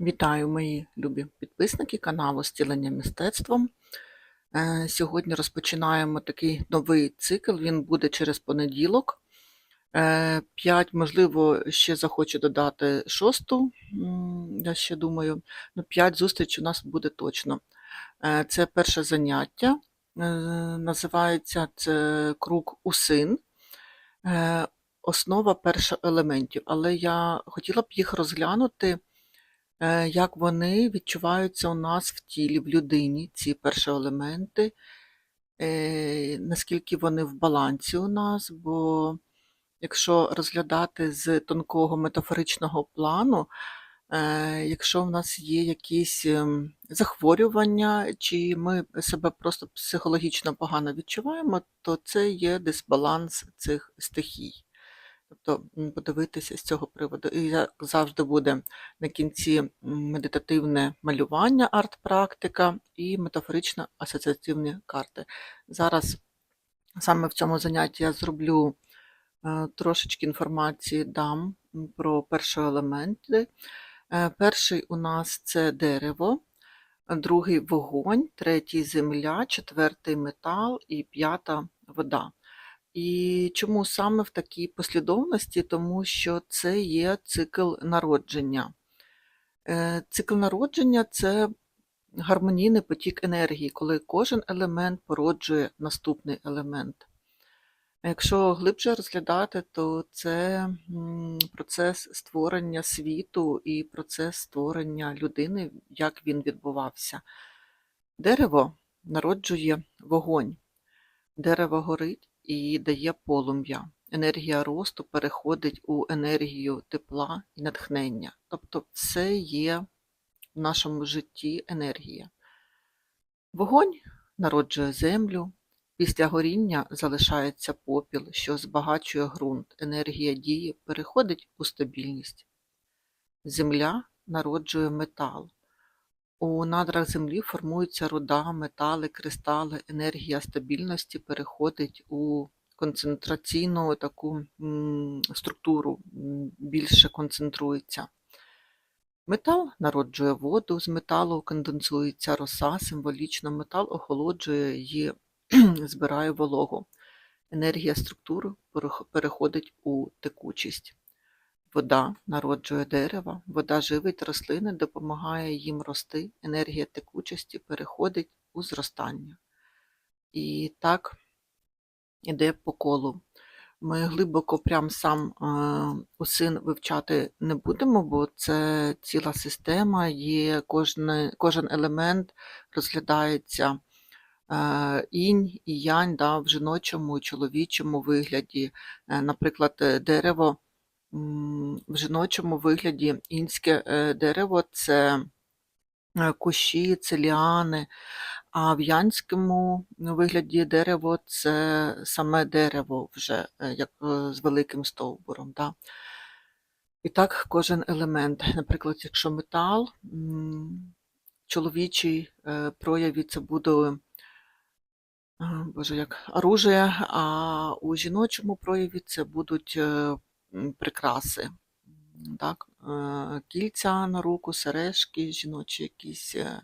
Вітаю мої любі підписники каналу Стілення мистецтвом. Е, Сьогодні розпочинаємо такий новий цикл. Він буде через понеділок. Е, П'ять, можливо, ще захочу додати шосту. Я ще думаю, ну, п'ять зустріч у нас буде точно. Е, Це перше заняття. е, Називається це круг усин. Е, Основа першоелементів. Але я хотіла б їх розглянути е, як вони відчуваються у нас в тілі, в людині, ці перші елементи, е, наскільки вони в балансі у нас, бо якщо розглядати з тонкого метафоричного плану, е, якщо в нас є якісь ем, захворювання, чи ми себе просто психологічно погано відчуваємо, то це є дисбаланс цих стихій. Тобто подивитися з цього приводу. І як завжди буде на кінці медитативне малювання, арт-практика і метафорично асоціативні карти. Зараз саме в цьому занятті я зроблю е, трошечки інформації дам про перші елементи. Е, Перший у нас це дерево, другий вогонь, третій земля, четвертий метал і п'ята вода. І чому саме в такій послідовності? Тому що це є цикл народження. Е, Цикл народження це гармонійний потік енергії, коли кожен елемент породжує наступний елемент. Якщо глибше розглядати, то це процес створення світу і процес створення людини, як він відбувався. Дерево народжує вогонь. Дерево горить і дає полум'я. Енергія росту переходить у енергію тепла і натхнення. Тобто все є в нашому житті енергія. Вогонь народжує землю, після горіння залишається попіл, що збагачує ґрунт. Енергія дії переходить у стабільність. Земля народжує метал. У надрах землі формуються руда, метали, кристали, енергія стабільності переходить у концентраційну таку структуру, більше концентрується. Метал народжує воду, з металу конденсується роса, символічно метал охолоджує і збирає вологу. Енергія структури переходить у текучість. Вода народжує дерева, вода живить рослини, допомагає їм рости, енергія текучості переходить у зростання. І так іде по колу. Ми глибоко прям сам е, усин вивчати не будемо, бо це ціла система, є кожне, кожен елемент розглядається е, інь і янь да, в жіночому чоловічому вигляді. Е, Наприклад, дерево в жіночому вигляді інське е, дерево це е, кущі, це ліани, а в янському вигляді дерево це саме дерево вже е, як з великим стовбуром. Да? І так кожен елемент. Наприклад, якщо метал, чоловічий прояві це буде Боже, як оружие, а у жіночому прояві це будуть прикраси. Так? е, Кільця на руку, сережки, жіночі якісь. е.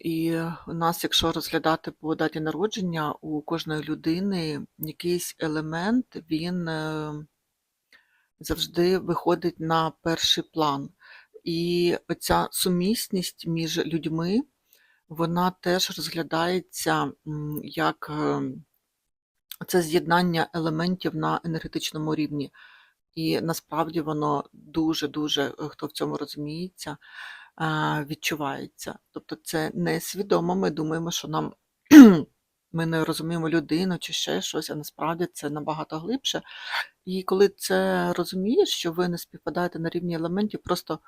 І у нас, якщо розглядати по даті народження, у кожної людини якийсь елемент, він е, завжди виходить на перший план. І оця сумісність між людьми, вона теж розглядається як е, це з'єднання елементів на енергетичному рівні. І насправді воно дуже-дуже, е, хто в цьому розуміється, відчувається. Тобто це несвідомо. Ми думаємо, що нам ми не розуміємо людину чи ще щось, а насправді це набагато глибше. І коли це розумієш, що ви не співпадаєте на рівні елементів, просто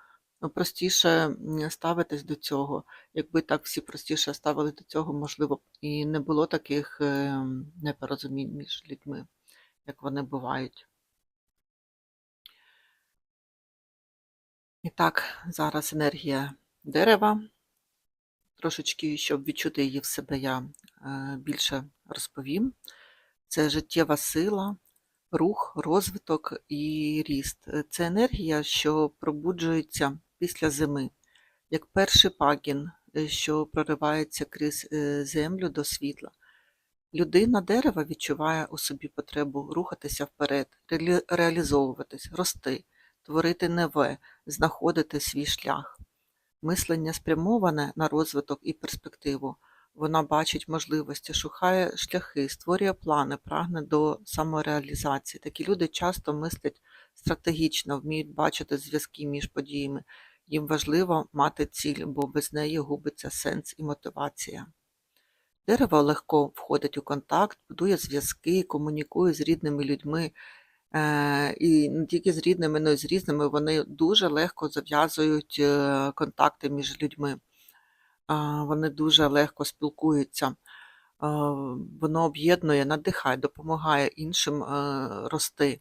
простіше ставитись до цього. Якби так всі простіше ставили до цього, можливо, і не було таких е, непорозумінь між людьми, як вони бувають. І так, зараз енергія дерева. Трошечки, щоб відчути її в себе, я е, більше розповім. Це життєва сила, рух, розвиток і ріст. Е, Це енергія, що пробуджується після зими, як перший пагін, е, що проривається крізь е, землю до світла. Людина дерева відчуває у собі потребу рухатися вперед, реалізовуватись, рости, творити нове, знаходити свій шлях. Мислення спрямоване на розвиток і перспективу. Вона бачить можливості, шукає шляхи, створює плани, прагне до самореалізації. Такі люди часто мислять стратегічно, вміють бачити зв'язки між подіями. Їм важливо мати ціль, бо без неї губиться сенс і мотивація. Дерево легко входить у контакт, будує зв'язки, комунікує з рідними людьми. Е, І не тільки з рідними, але й з різними вони дуже легко зав'язують е, контакти між людьми. Вони дуже легко спілкуються. А, Воно об'єднує, надихає, допомагає іншим е, рости.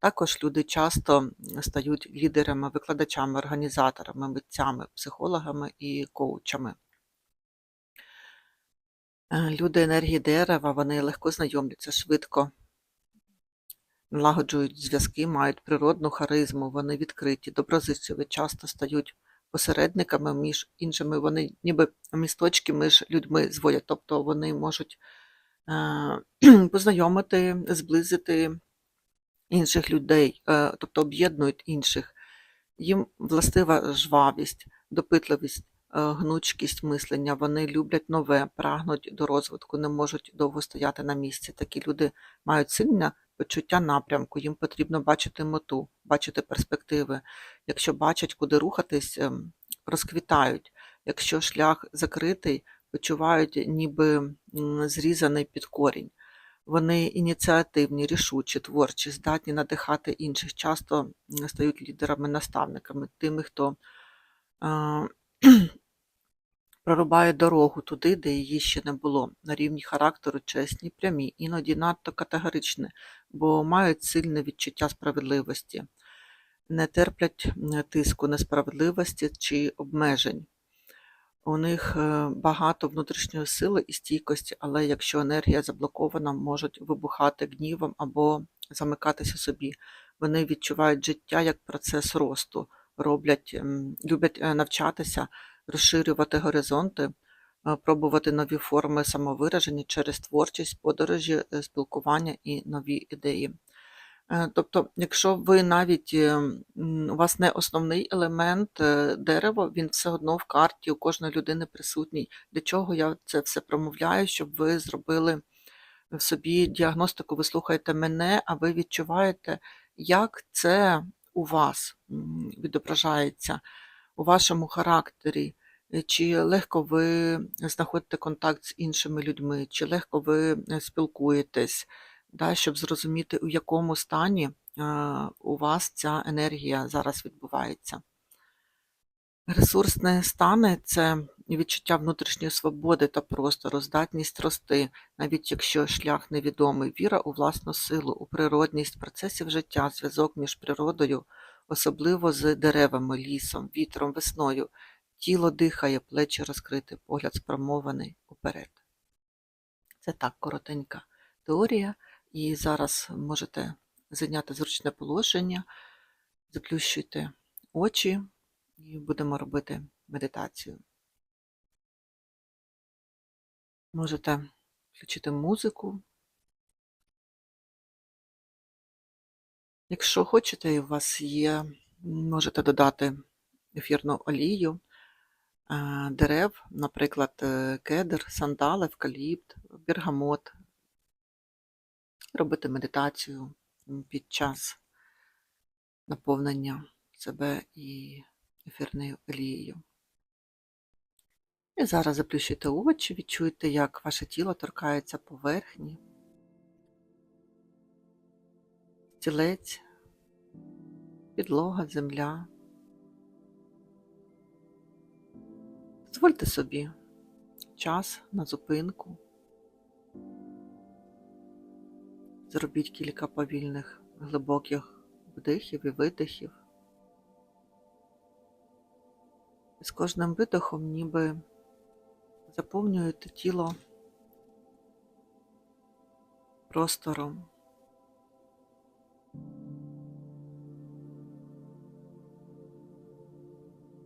Також люди часто стають лідерами, викладачами, організаторами, митцями, психологами і коучами. Е, Люди енергії дерева, вони легко знайомляться швидко, налагоджують зв'язки, мають природну харизму, вони відкриті, доброзичливі, часто стають посередниками між іншими, вони ніби місточки між людьми зводять, тобто вони можуть е, познайомити, зблизити інших людей, е, тобто об'єднують інших. Їм властива жвавість, допитливість, е, гнучкість мислення. Вони люблять нове, прагнуть до розвитку, не можуть довго стояти на місці. Такі люди мають сильне почуття напрямку, їм потрібно бачити мету, бачити перспективи. Якщо бачать, куди рухатись, ем, розквітають. Якщо шлях закритий, почувають ніби зрізаний під корінь. Вони ініціативні, рішучі, творчі, здатні надихати інших, часто стають лідерами, наставниками, тими, хто прорубає дорогу туди, де її ще не було. На рівні характеру чесні, прямі, іноді надто категоричні, бо мають сильне відчуття справедливості, не терплять тиску несправедливості чи обмежень. У них е, багато внутрішньої сили і стійкості, але якщо енергія заблокована, можуть вибухати гнівом або замикатися собі. Вони відчувають життя як процес росту, роблять, люблять е, навчатися, розширювати горизонти, е, пробувати нові форми самовираження через творчість, подорожі, спілкування і нові ідеї. Е, Тобто, якщо ви навіть е, у вас не основний елемент е, дерево, він все одно в карті у кожної людини присутній. Для чого я це все промовляю, щоб ви зробили в собі діагностику, ви слухаєте мене, а ви відчуваєте, як це у вас відображається, у вашому характері. Чи легко ви знаходите контакт з іншими людьми, чи легко ви спілкуєтесь, да, щоб зрозуміти, у якому стані е, у вас ця енергія зараз відбувається. Ресурсні стани це відчуття внутрішньої свободи та простору, здатність рости, навіть якщо шлях невідомий, віра у власну силу, у природність процесів життя, зв'язок між природою, особливо з деревами, лісом, вітром, весною. Тіло дихає, плечі розкриті, погляд спрямований уперед. Це так коротенька теорія, і зараз можете зайняти зручне положення, заплющуйте очі і будемо робити медитацію. Можете включити музику. Якщо хочете, і у вас є, можете додати ефірну олію, е, дерев, наприклад, е, кедр, сандал, евкаліпт, бергамот. Робити медитацію під час наповнення себе і ефірною олією. І зараз заплющуйте очі, відчуйте, як ваше тіло торкається поверхні, стілець, підлога, земля. Дозвольте собі час на зупинку. Зробіть кілька повільних глибоких вдихів і видихів. І з кожним видихом ніби заповнюєте тіло простором.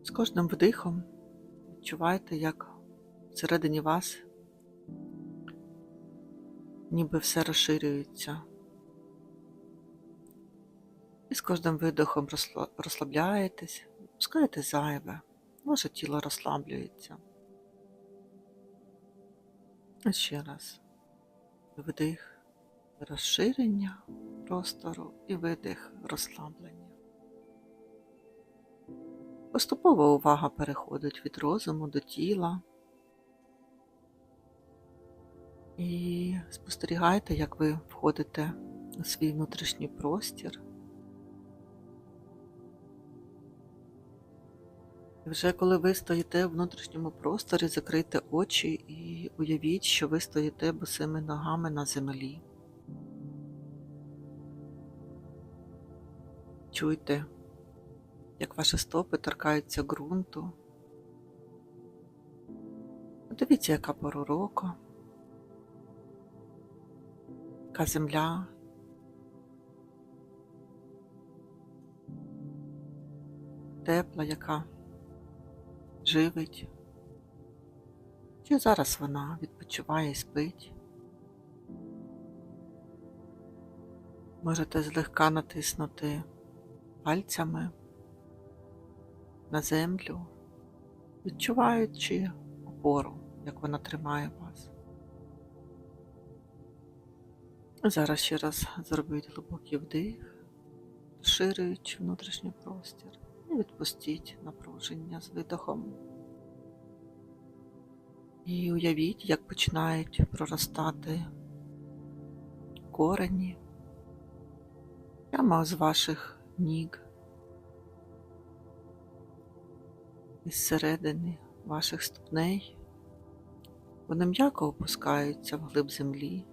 З кожним вдихом відчувайте, як всередині вас ніби все розширюється. І з кожним видихом розслабляєтесь, пускаєте зайве, ваше тіло розслаблюється. А ще раз. Вдих розширення простору і видих розслаблення. Поступово увага переходить від розуму до тіла. І спостерігайте, як ви входите у свій внутрішній простір. І вже коли ви стоїте в внутрішньому просторі, закрийте очі і уявіть, що ви стоїте босими ногами на землі. Чуйте, як ваші стопи торкаються ґрунту. Дивіться, яка пора року, яка земля. Тепла, яка живить. Чи зараз вона відпочиває і спить? Можете злегка натиснути пальцями на землю, відчуваючи опору, як вона тримає вас. Зараз ще раз зробіть глибокий вдих, розширюючи внутрішній простір, і відпустіть напруження з видохом. І уявіть, як починають проростати корені прямо з ваших ніг, із середини ваших ступней. Вони м'яко опускаються вглиб землі,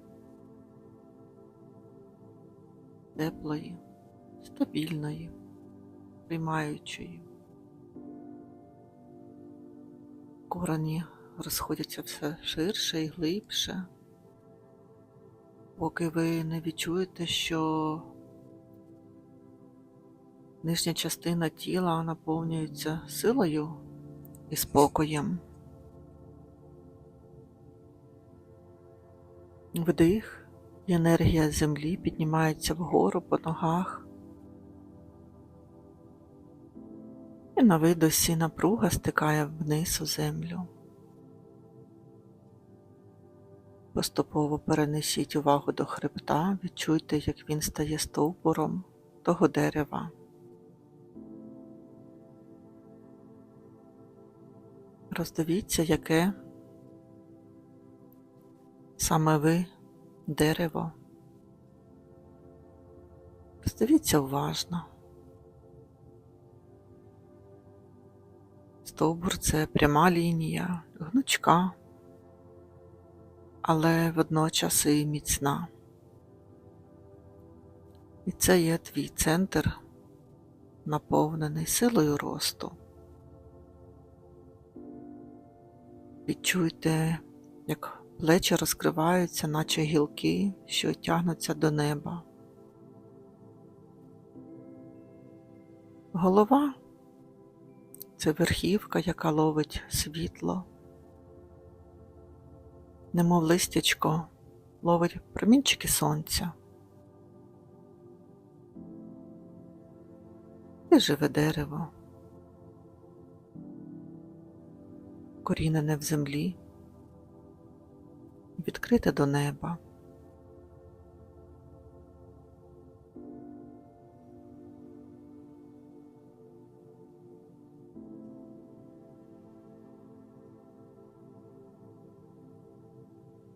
теплої, стабільної, приймаючої. Корені розходяться все ширше і глибше, поки ви не відчуєте, що нижня частина тіла наповнюється силою і спокоєм. Вдих, енергія землі піднімається вгору по ногах. І на видосі напруга стикає вниз у землю. Поступово перенесіть увагу до хребта, відчуйте, як він стає стовбуром того дерева. Роздивіться, яке саме ви дерево. Роздивіться уважно. Стовбур це пряма лінія, гнучка, але водночас і міцна. І це є твій центр, наповнений силою росту. Відчуйте, як плечі розкриваються, наче гілки, що тягнуться до неба. Голова це верхівка, яка ловить світло, немов листячко ловить промінчики сонця. І живе дерево, корінене в землі, відкрите до неба.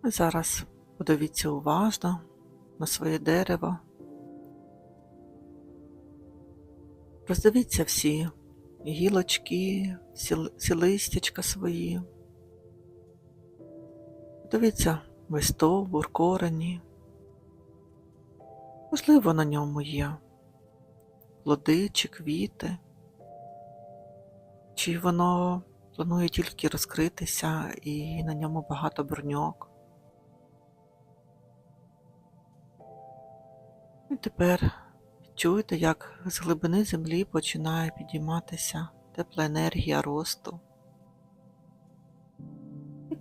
Зараз подивіться уважно на своє дерево. Роздивіться всі гілочки, всі, листячка свої. Дивіться весь стовбур, корені. Можливо, на ньому є плоди чи квіти, чи воно планує тільки розкритися і на ньому багато бруньок. І тепер відчуйте, як з глибини землі починає підійматися тепла енергія росту.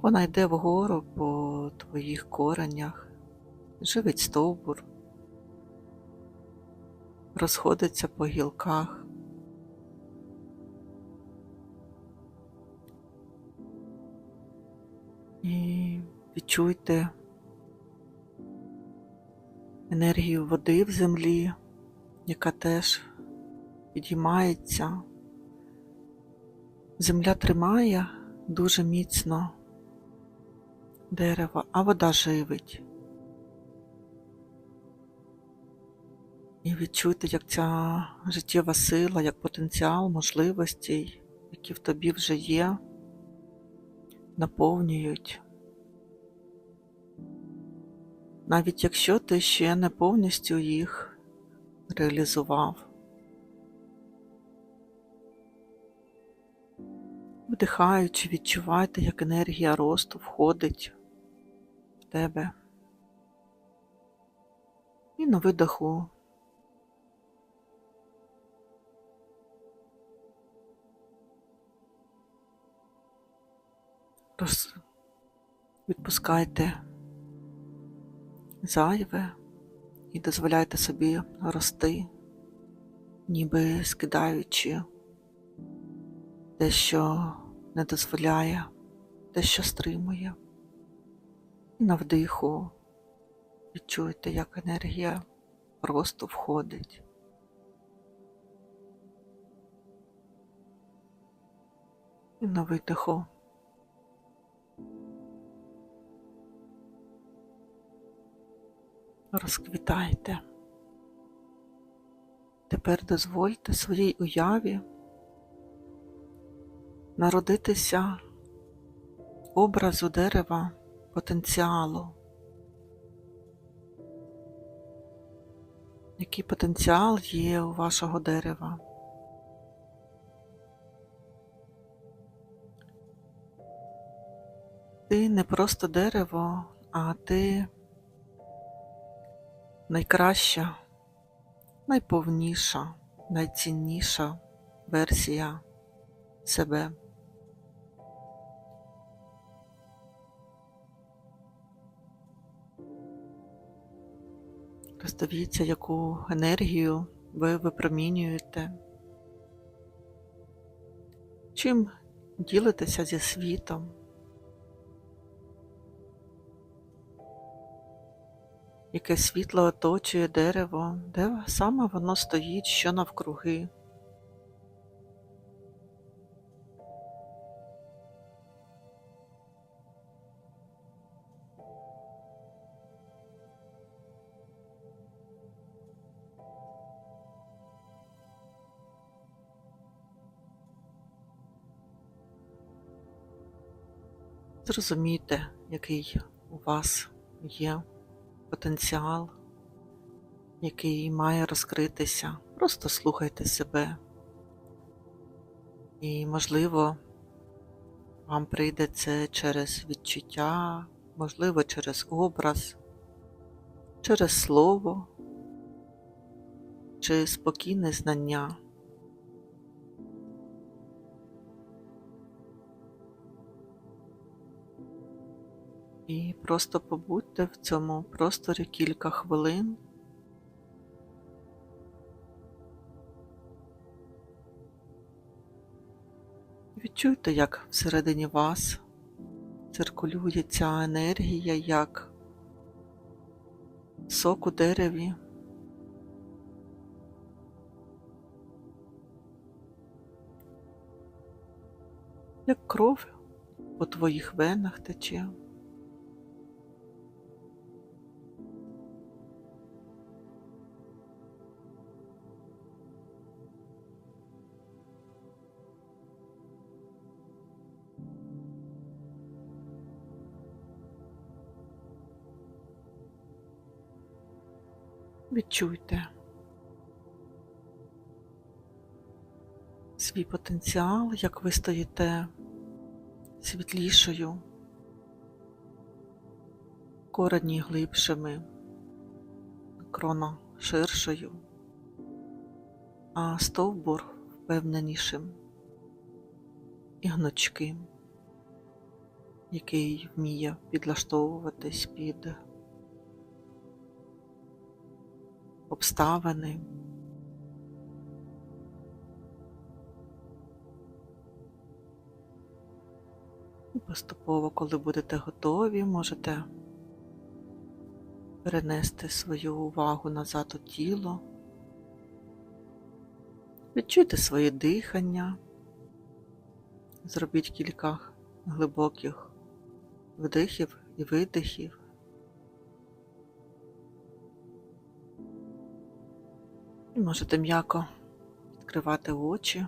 Вона йде вгору по твоїх коренях, живить стовбур, розходиться по гілках. І відчуйте енергію води в землі, яка теж підіймається. Земля тримає дуже міцно дерево, а вода живить. І відчуйте, як ця життєва сила, як потенціал можливостей, які в тобі вже є, наповнюють. Навіть якщо ти ще не повністю їх реалізував. Вдихаючи, відчувайте, як енергія росту входить тебе. І на видоху роз... відпускайте зайве і дозволяйте собі рости, ніби скидаючи те, що не дозволяє, те, що стримує. На вдиху відчуйте, як енергія просто входить. І на видиху розквітайте. Тепер дозвольте своїй уяві народитися образу дерева потенціалу. Який потенціал є у вашого дерева? Ти не просто дерево, а ти найкраща, найповніша, найцінніша версія себе. Роздивіться, яку енергію ви випромінюєте, чим ділитеся зі світом. Яке світло оточує дерево, де саме воно стоїть, що навкруги. Зрозумійте, який у вас є потенціал, який має розкритися. Просто слухайте себе. І, можливо, вам прийде це через відчуття, можливо, через образ, через слово чи спокійне знання. І просто побудьте в цьому просторі кілька хвилин. Відчуйте, як всередині вас циркулює ця енергія, як сок у дереві. Як кров по твоїх венах тече. Відчуйте. Свій потенціал, як ви стоїте світлішою, корені глибшими, крона ширшою, а стовбур впевненішим і гнучким, який вміє підлаштовуватись під обставини. І поступово, коли будете готові, можете перенести свою увагу назад у тіло. Відчуйте своє дихання, зробіть кілька глибоких вдихів і видихів. І можете м'яко відкривати очі.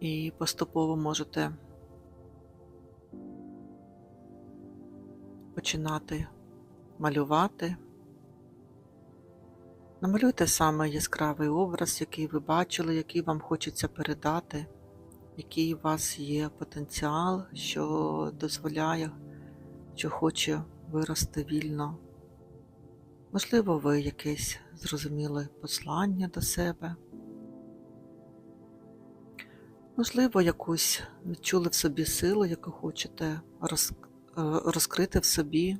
І поступово можете починати малювати. Намалюйте саме яскравий образ, який ви бачили, який вам хочеться передати, який у вас є потенціал, що дозволяє, що хоче вирости вільно. Можливо, ви якесь зрозуміли послання до себе. Можливо, якусь відчули в собі силу, яку хочете е, розкрити в собі.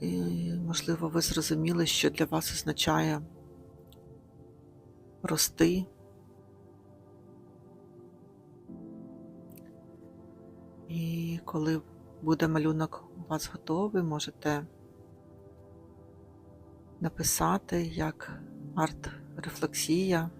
І, можливо, ви зрозуміли, що для вас означає рости. І коли буде малюнок у вас готовий, можете написати як арт-рефлексія.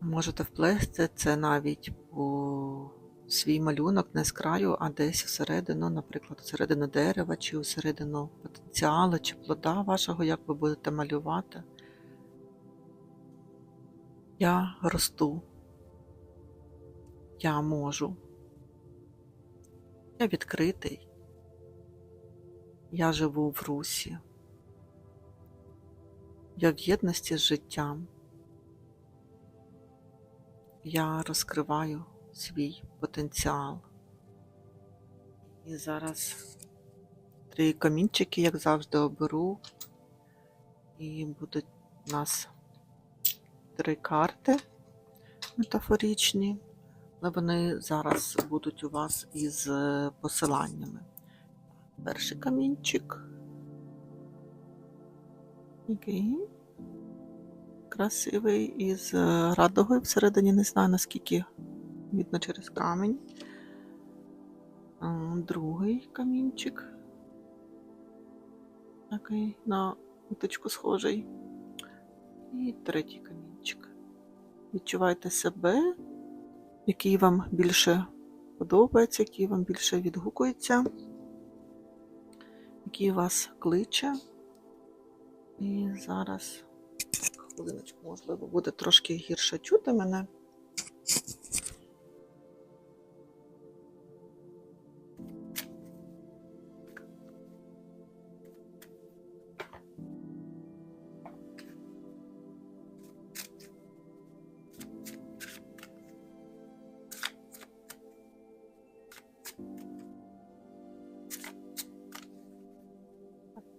Можете вплести це навіть у свій малюнок не з краю, а десь всередину, наприклад, всередину дерева, чи всередину потенціалу, чи плода вашого, як ви будете малювати. Я росту. Я можу. Я відкритий. Я живу в русі. Я в єдності з життям. Я розкриваю свій потенціал. І зараз три камінчики, як завжди, оберу. І будуть у нас три карти метафоричні, але вони зараз будуть у вас із посиланнями. Перший камінчик. Який красивий із радугою всередині, не знаю наскільки видно через камінь. Другий камінчик. Такий на уточку схожий. І третій камінчик. Відчувайте себе, який вам більше подобається, який вам більше відгукується, який вас кличе. І зараз, хвилиночку, можливо, буде трошки гірше чути мене.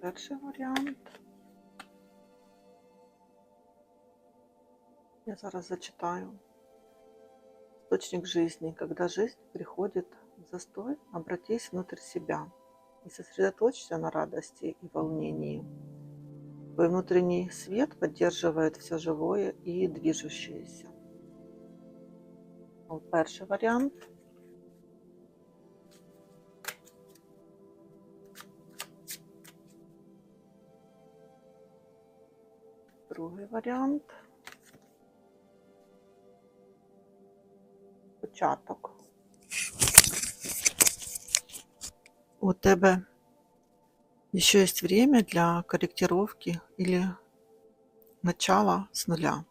Перший варіант. Я зараз зачитаю. Источник жизни. Когда жизнь приходит в застой, обратись внутрь себя и сосредоточься на радости и волнении. Твой внутренний свет поддерживает все живое и движущееся. Вот Перший варіант. Другий варіант. Початок. У тебе еще есть время для корректировки или начала с нуля.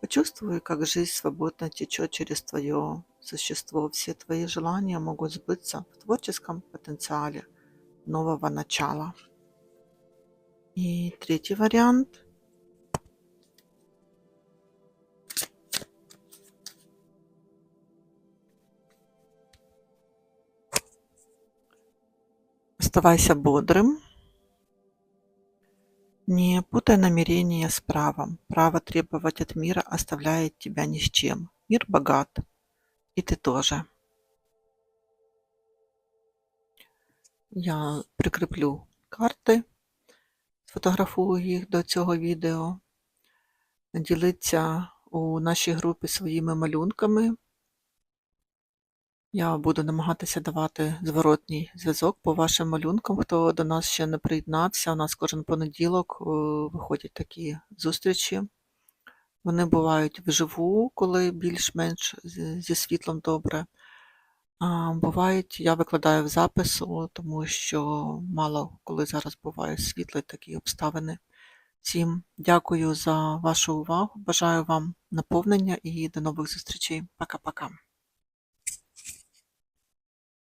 Почувствуй, как жизнь свободно течет через твое существо. Все твои желания могут сбыться в творческом потенциале нового начала. И третий вариант. Оставайся бодрым. Не путай намерения с правом. Право требовать от мира оставляет тебя ни с чем. Мир богат. И ты тоже. Я прикріплю карти, сфотографую їх до цього відео. Діліться у нашій групі своїми малюнками. Я буду намагатися давати зворотній зв'язок по вашим малюнкам. Хто до нас ще не приєднався, у нас кожен понеділок е, виходять такі зустрічі. Вони бувають вживу, коли більш-менш зі світлом добре. А бувають, я викладаю в запису, тому що мало коли зараз буває світло і такі обставини. Всім дякую за вашу увагу. Бажаю вам наповнення і до нових зустрічей. Пока-пока.